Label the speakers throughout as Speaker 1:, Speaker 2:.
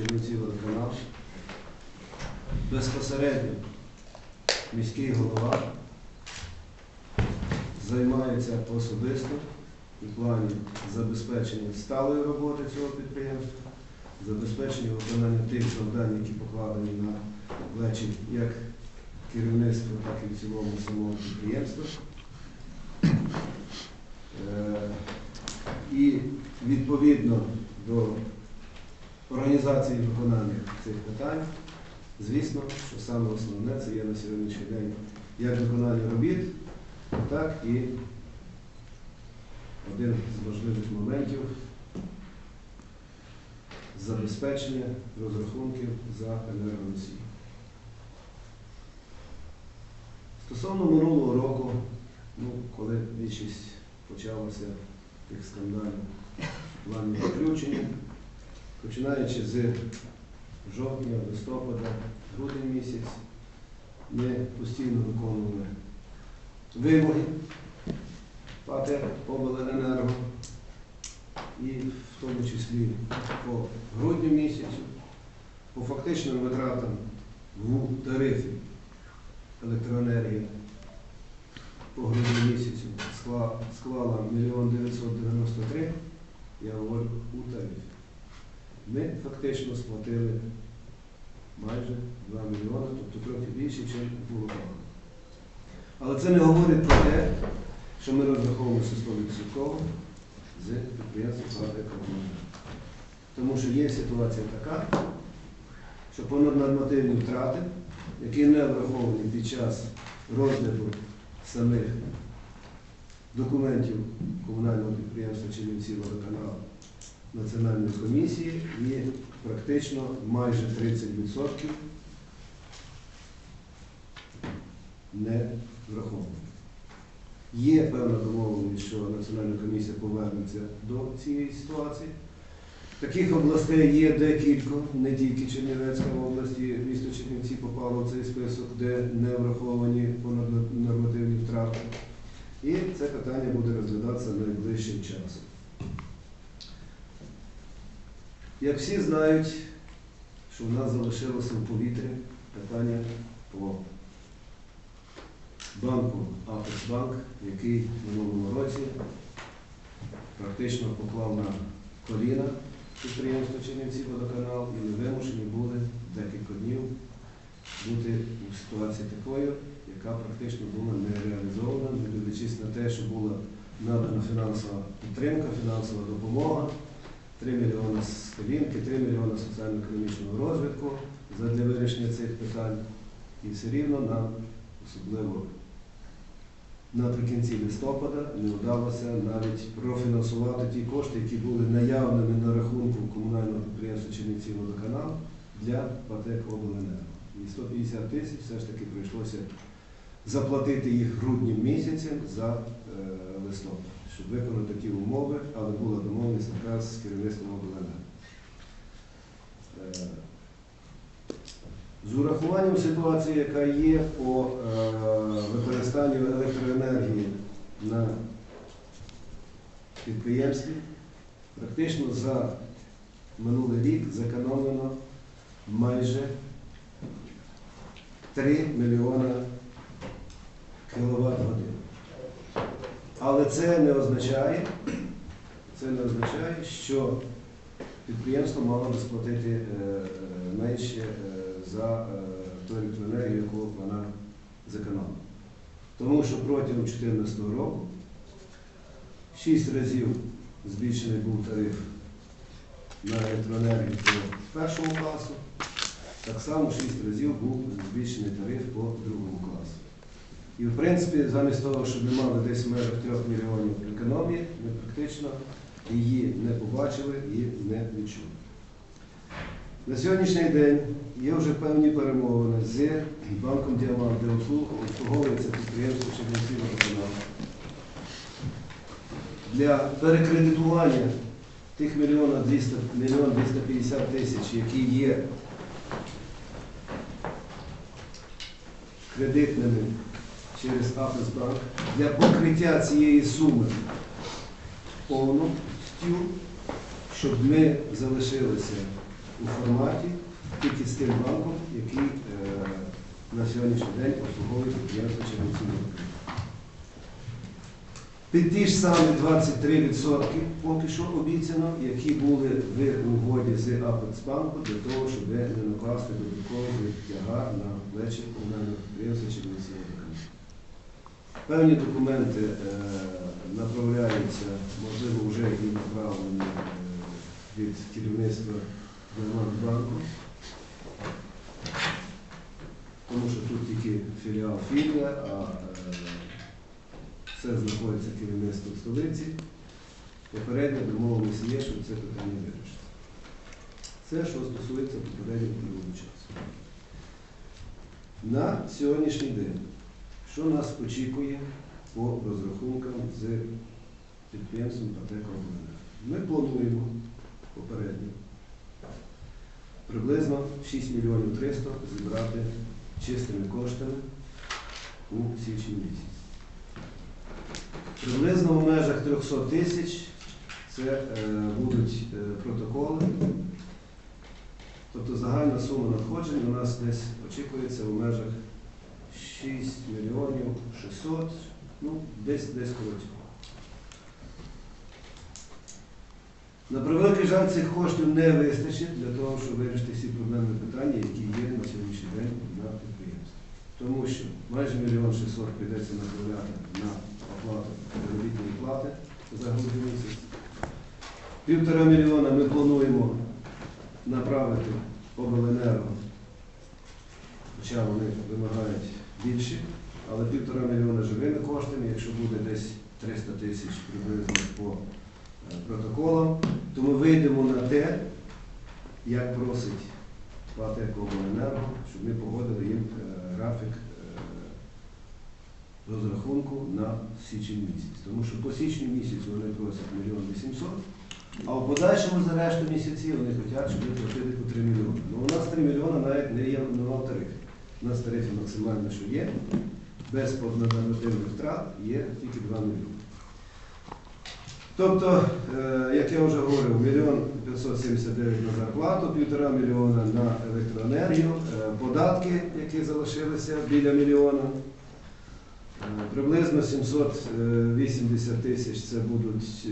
Speaker 1: Чернівці водоканал. Безпосередньо міський голова займається особисто у плані забезпечення сталої роботи цього підприємства, забезпечення виконання тих завдань, які покладені на плечі як керівництва, так і в цілому самого підприємства. Е, І відповідно до організації виконання цих питань, звісно, що саме основне це є на сьогоднішній день як виконання робіт, так і один з важливих моментів забезпечення розрахунків за енергоносії. Стосовно минулого року, ну, коли більшість почалася тих скандалів в плані підключення, починаючи з жовтня, листопада, грудень місяць, ми постійно виконували вимоги ПАТ обленерго і в тому числі по грудню місяцю, по фактичним витратам в тарифі електроенергії по грудню місяцю склала 1 993, я говорю у тарифі. Ми фактично сплатили майже 2 мільйони, тобто трохи більше, ніж було плановано. Але це не говорить про те, що ми розраховуємося 100% з підприємством «Слава Економіка». Тому що є ситуація така, що понаднормативні втрати, які не враховані під час розгляду самих документів комунального підприємства Чернівці водоканал Національної комісії і практично майже 30% не враховано. Є певна домовленість, що Національна комісія повернеться до цієї ситуації. Таких областей є декілька, не тільки Чернівецька область, місто Чернівці попало в цей список, де не враховані понаднормативні втрати. І це питання буде розглядатися найближчим часом. Як всі знають, що в нас залишилося в повітрі питання по банку Апексбанк, який в минулому році практично поклав на коліна підприємство Чернівці водоканал і ми вимушені були декілька днів бути у ситуації такою, яка практично була не реалізована, не дивлячись на те, що була надана фінансова підтримка, фінансова допомога, 3 мільйони з колінки, 3 мільйони соціально-економічного розвитку для вирішення цих питань. І все рівно нам, особливо наприкінці листопада, не вдалося навіть профінансувати ті кошти, які були наявними на рахунку комунального підприємства Чернівці водоканал для ПАТЕК Обленерго. І 150 тисяч все ж таки прийшлося заплатити їх груднім місяцем за е, листопад, щоб виконати ті умови, але була домовленість якраз з керівництвом обленерго. З урахуванням ситуації, яка є по е, використанню електроенергії на підприємстві, практично за минулий рік зекономлено майже 3 мільйона кіловат годин. Але це не означає, це не означає, що підприємство мало би сплатити е, менше е, за е, ту електроенергію, яку вона зекономила. Тому що протягом 2014 року 6 разів збільшений був тариф на електроенергію по першому класу, так само 6 разів був збільшений тариф по другому класу. І в принципі, замість того, щоб ми мали десь в межах 3 мільйонів економії, ми практично її не побачили і не відчули. На сьогоднішній день є вже певні перемовини з банком Діамант, де обслуговується підприємство Чернівці водоканал. Для перекредитування тих мільйона 200, мільйон 250 тисяч, які є кредитними через Апесбанк, для покриття цієї суми повністю, щоб ми залишилися у форматі тільки з тим банком, який е, на сьогоднішній день обслуговує підприємство Чернівці. Під ті ж самі 23% поки що обіцяно, які були в угоді з Апексбанку для того, щоб не накласти додатковий тягар на плечі комунального підприємства Чернівці. Певні документи е, направляються, можливо, вже і направлені е, від керівництва Банку, тому що тут тільки філіал філія, а е, все знаходиться керівництво в столиці. Попередня домовленість є, щоб це питання вирішити. Це що стосується попереднього періоду часу. На сьогоднішній день, що нас очікує по розрахункам з підприємством ПАТЕКа «Обленерго»? Ми плануємо попередньо приблизно 6 мільйонів 300 зібрати чистими коштами у січні місяці. Приблизно в межах 300 тисяч це е, будуть е, протоколи. Тобто загальна сума надходжень у нас десь очікується в межах 6 мільйонів 600, ну, десь десь коротше. На превеликий жаль, цих коштів не вистачить для того, щоб вирішити всі проблемні питання, які є на сьогоднішній день на підприємстві. Тому що майже мільйон 600 прийдеться направляти на оплату заробітної плати за грудень місяць. Півтора мільйона ми плануємо направити обленерго, хоча вони вимагають більше, але півтора мільйона живими коштами, якщо буде десь 300 тисяч приблизно по е, протоколам, то ми вийдемо на те, як просить ПАТ «Екообленерго», щоб ми погодили їм е, графік е, розрахунку на січень місяць. Тому що по січню місяцю вони просять мільйон 800, а в подальшому за решту місяців вони хочуть, щоб ми платили по 3 мільйони. Ну у нас 3 мільйони навіть не є в тарифі. У нас тарифи максимально, що є, без поднормативних втрат є тільки 2 мільйони. Тобто, е, як я вже говорив, мільйон 579 на зарплату, півтора мільйона на електроенергію, е, податки, які залишилися біля мільйона. Е, Приблизно 780 тисяч це будуть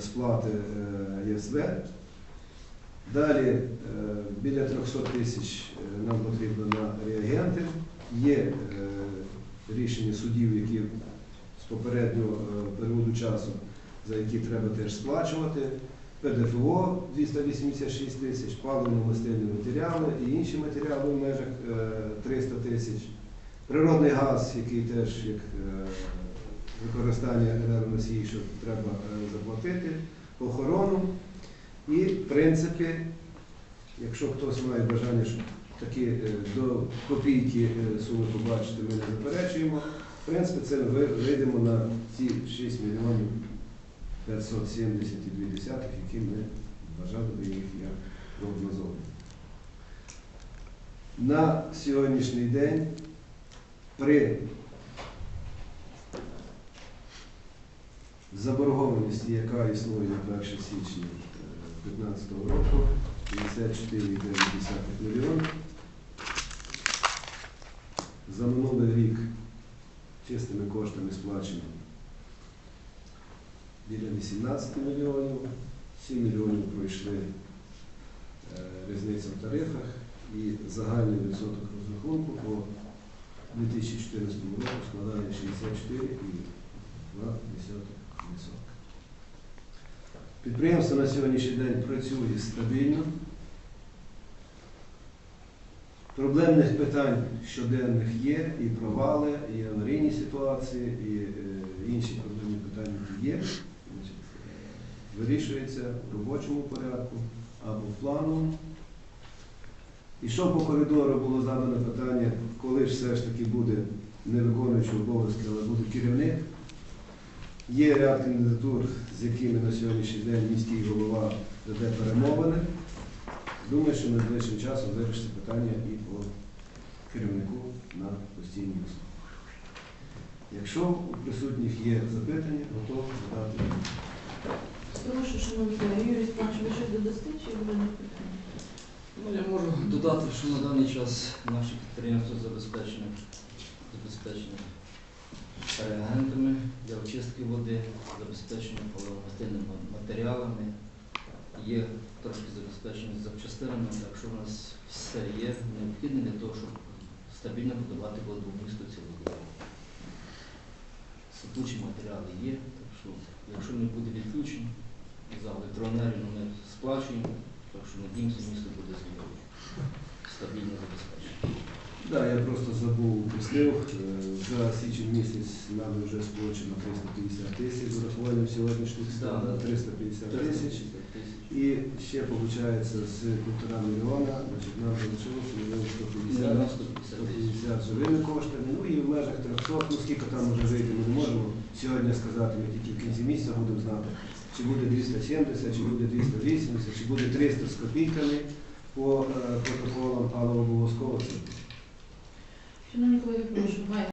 Speaker 1: сплати ЄСВ. Далі е, біля 300 тисяч е, нам потрібно на реагенти. Є е, рішення судів, які з попереднього періоду часу, за які треба теж сплачувати. ПДФО 286 тисяч, паливно-мастильні матеріали і інші матеріали в межах е, 300 тисяч. Природний газ, який теж як використання енергоносії, що треба заплатити, охорону. І, в принципі, якщо хтось має бажання, щоб такі е, до копійки е, суми побачити, ми не заперечуємо. В принципі, це ми вийдемо на ці 6 мільйонів 572 десятих, які ми вважали би їх як прогнозовані. На сьогоднішній день при заборгованості, яка існує на 1 січня 2015 року, 54,9 мільйонів. За минулий рік чистими коштами сплачено біля 18 мільйонів, 7 мільйонів пройшли е, різниця в тарифах і загальний відсоток розрахунку по 2014 року складає 64,2%. Підприємство на сьогоднішній день працює стабільно. Проблемних питань щоденних є, і провали, і аварійні ситуації, і е, інші проблемні питання є. Вирішується в робочому порядку або в плановому. І що по коридору було задано питання, коли ж все ж таки буде не виконуючий обов'язки, але буде керівник. Є ряд кандидатур, з якими на сьогоднішній день міський голова веде перемовини. Думаю, що найближчим часом вирішиться питання і по керівнику на постійній основі. Якщо у присутніх є запитання, готовий задати.
Speaker 2: Прошу, шановні колеги, Юрій Степанович, ви щось додасте чи ви не питання? Ну, я можу додати, що на даний час наше підприємство забезпечено, забезпечено реагентами для очистки води, забезпечено паливомастильними матеріалами, є трошки забезпечені запчастинами, так що в нас все є необхідне для того, щоб стабільно подавати воду в місто цілодобово. Сипучі матеріали є, так що якщо не буде відключень, за електроенергію ми сплачуємо, так що надіємося, місто буде знову стабільно забезпечено.
Speaker 1: Да, я просто забув пояснив. Е, За січень місяць нами вже сплачено 350 тисяч з урахуванням сьогоднішніх стан
Speaker 2: Да, да.
Speaker 1: 350 тисяч. І ще виходить з півтора мільйона, значить нам залишилося мільйон 150.
Speaker 2: 90 50 тисяч.
Speaker 1: 150 живими коштами, ну і в межах 300, ну скільки там може вийти, ми не можемо сьогодні сказати, ми тільки в кінці місяця будемо знати, чи буде 270, чи буде 280, чи буде 300 з копійками по е, протоколам, але обов'язково це.
Speaker 3: Шановні колеги, прошу,